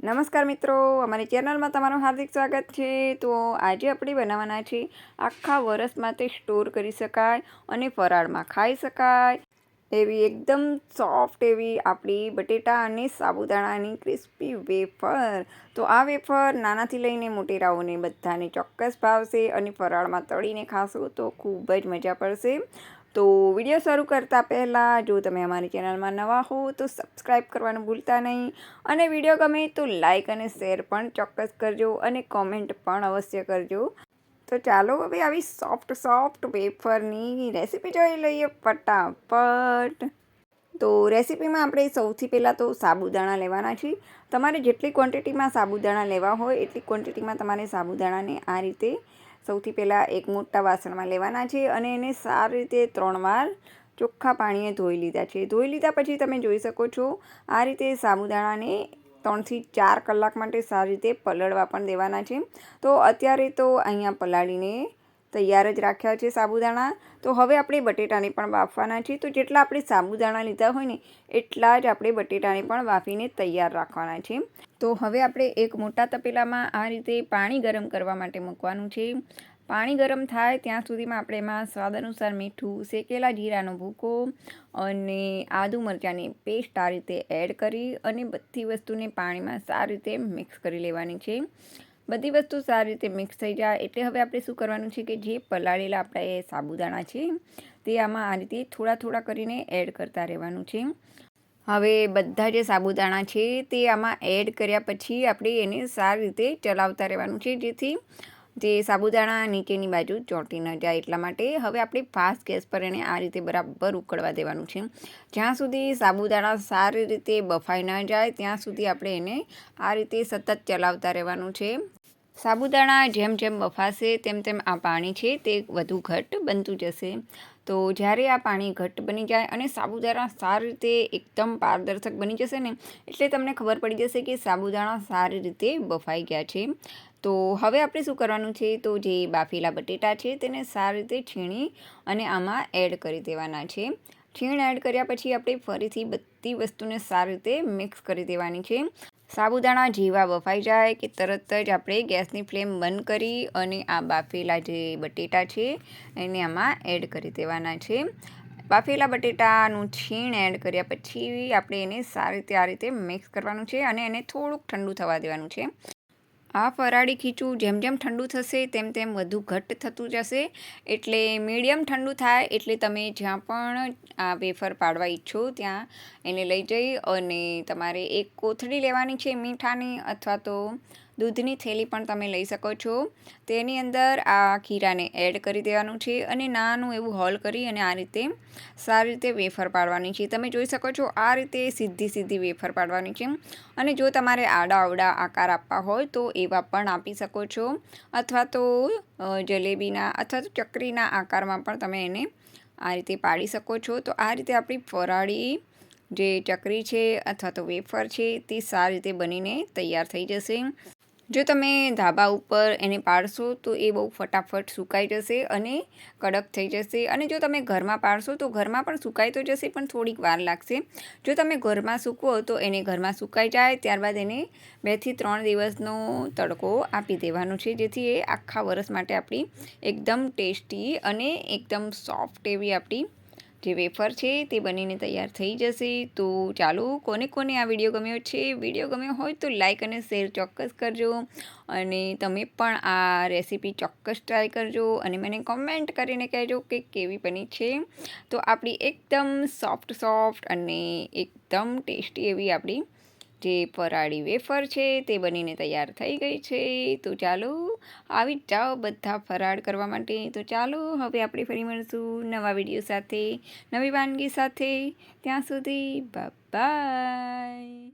નમસ્કાર મિત્રો, અમારી ચેનલમાં તમારું હાર્દિક સ્વાગત છે. તો આજે આપણે બનાવવાના છે, આખા વરસ માટે સ્ટોર કરી શકાય અને ફરાળમાં ખાઈ શકાય. એવી એકદમ સોફ્ટ એવી આપણી બટેટા અને સાબુદાણાની ક્રિસ્પી વેફર. તો આ વેફર નાનાથી લઈને મોટેરાઓને બધાને ચોક્કસ ભાવશે અને ફરાળમાં તળીને ખાશો તો ખૂબ જ મજા પડશે. તો વીડિયો શરૂ કરતાં પહેલાં, જો તમે અમારી ચેનલમાં નવા હો, તો સબસ્ક્રાઈબ કરવાનું ભૂલતા નહીં. અને વીડિયો ગમે તો લાઇક અને શેર પણ ચોક્કસ કરજો અને કોમેન્ટ પણ અવશ્ય કરજો. તો ચાલો હવે આવી સોફ્ટ સોફ્ટ વેફરની રેસીપી જોઈ લઈએ ફટાફટ. તો રેસીપીમાં આપણે સૌથી પહેલાં તો સાબુદાણા લેવાના છે. તમારે જેટલી ક્વોન્ટિટીમાં સાબુદાણા લેવા હોય, એટલી ક્વોન્ટિટીમાં તમારે સાબુદાણાને આ રીતે સૌથી પહેલાં એક મોટા વાસણમાં લેવાના છે અને એને સારી રીતે ત્રણ વાર ચોખ્ખા પાણીએ ધોઈ લીધા છે. ધોઈ લીધા પછી તમે જોઈ શકો છો, આ રીતે સાબુદાણાને ત્રણથી ચાર કલાક માટે સારી રીતે પલળવા પણ દેવાના છે. તો અત્યારે તો અહીંયા પલાળીને તૈયાર જ રાખ્યા છે સાબુદાણા. તો હવે આપણે બટેટાને પણ બાફવાના છે તો જેટલા આપણે સાબુદાણા લીધા હોય ને, એટલા જ આપણે બટેટાને પણ બાફીને તૈયાર રાખવાના છે. તો હવે આપણે એક મોટા તપેલામાં આ રીતે પાણી ગરમ કરવા માટે મૂકવાનું છે. પાણી ગરમ થાય ત્યાં સુધીમાં આપણે એમાં સ્વાદ અનુસાર મીઠું, શેકેલા જીરાનો ભૂકો અને આદુ મરચાંની પેસ્ટ આ રીતે એડ કરી અને બધી વસ્તુને પાણીમાં સારી રીતે મિક્સ કરી લેવાની છે. બધી વસ્તુ સારી રીતે મિક્સ થઈ જાય. એટલે હવે આપણે શું કરવાનું છે કે જે પલાળેલા આપણા એ સાબુદાણા છે, તે આમાં આ રીતે થોડા થોડા કરીને એડ કરતા રહેવાનું છે. હવે બધા જે સાબુદાણા છે, તે આમાં એડ કર્યા પછી આપણે એને સારી રીતે ચલાવતા રહેવાનું છે, જેથી જે સાબુદાણા નીચેની બાજુ ચોંટી ન જાય. એટલા માટે હવે આપણે ફાસ્ટ ગેસ પર એને આ રીતે બરાબર ઉકળવા દેવાનું છે. જ્યાં સુધી સાબુદાણા સારી રીતે બફાઈ ન જાય, ત્યાં સુધી આપણે એને આ રીતે સતત ચલાવતા રહેવાનું છે. સાબુદાણા જેમ જેમ બફાશે તેમ તેમ આ પાણી છે તે વધુ ઘટ્ટ બનતું જશે. તો જ્યારે આ પાણી ઘટ્ટ બની જાય અને સાબુદાણા સારી રીતે એકદમ પારદર્શક બની જશે ને, એટલે તમને ખબર પડી જશે કે સાબુદાણા સારી રીતે બફાઈ ગયા છે. તો હવે આપણે શું કરવાનું છે? તો જે બાફેલા બટેટા છે તેને સારી રીતે છીણી અને આમાં એડ કરી દેવાના છે. છીણ એડ કર્યા પછી આપણે ફરીથી બધી વસ્તુને સારી રીતે મિક્સ કરી દેવાની છે. સાબુદાણા જેવા બફાઈ જાય કે તરત જ આપણે ગેસની ફ્લેમ બંધ કરી અને આ બાફેલા જે બટેટા છે એને આમાં એડ કરી દેવાના છે. બાફેલા બટેટાનું છીણ એડ કર્યા પછી આપણે એને સારી રીતે આ રીતે મિક્સ કરવાનું છે અને એને થોડુંક ઠંડુ થવા દેવાનું છે. આ ફરાળી ખીચું જેમ જેમ ઠંડુ થશે, તેમ તેમ વધુ ઘટ્ટ થતું જશે. એટલે મીડિયમ ઠંડુ થાય, એટલે તમે જ્યાં પણ આ વેફર પાડવા ઈચ્છો, ત્યાં એને લઈ જઈ અને તમારે એક કોથળી લેવાની છે મીઠાની અથવા તો દૂધની થેલી પણ તમે લઈ શકો છો. તેની અંદર આ ખીરાને એડ કરી દેવાનું છે અને નાનું એવું હોલ કરી અને આ રીતે સારી રીતે વેફર પાડવાની છે. તમે જોઈ શકો છો આ રીતે સીધી સીધી વેફર પાડવાની છે. અને જો તમારે આડા અવડા આકાર આપવા હોય તો એવા પણ આપી શકો છો. અથવા તો જલેબીના અથવા તો ચકરીના આકારમાં પણ તમે એને આ રીતે પાડી શકો છો. તો આ રીતે આપણી ફરાળી જે ચકરી છે અથવા તો વેફર છે તે સારી રીતે બનીને તૈયાર થઈ જશે. જો તમે ધાબા ઉપર એને પાડશો તો એ બહુ ફટાફટ સુકાઈ જશે અને કડક થઈ જશે. અને જો તમે ઘરમાં પાડશો તો ઘરમાં પણ સુકાઈ તો જશે પણ થોડીક વાર લાગશે. જો તમે ઘરમાં સૂકવો તો એને ઘરમાં સુકાઈ જાય, ત્યારબાદ એને બેથી ત્રણ દિવસનો તડકો આપી દેવાનો છે, જેથી એ આખા વરસ માટે આપણી એકદમ ટેસ્ટી અને એકદમ સોફ્ટ એવી આપણી જે વેફર છે તે બનીને તૈયાર થઈ જશે. તો ચાલો, કોને કોને આ વીડિયો ગમ્યો છે, વીડિયો ગમ્યો હોય તો લાઇક અને શેર ચોક્કસ કરજો. અને તમે પણ આ રેસીપી ચોક્કસ ટ્રાય કરજો અને મને કોમેન્ટ કરીને કહેજો કે કેવી બની છે. તો આપણી એકદમ સોફ્ટ સોફ્ટ અને એકદમ ટેસ્ટી એવી આપણી જે ફરાળી વેફર છે તે બનીને તૈયાર થઈ ગઈ છે. તો ચાલો, આવી જ જાઓ બધા ફરાળ કરવા માટે. તો ચાલો, હવે આપણે ફરી મળશું નવા વીડિયો સાથે, નવી વાનગી સાથે. ત્યાં સુધી બાય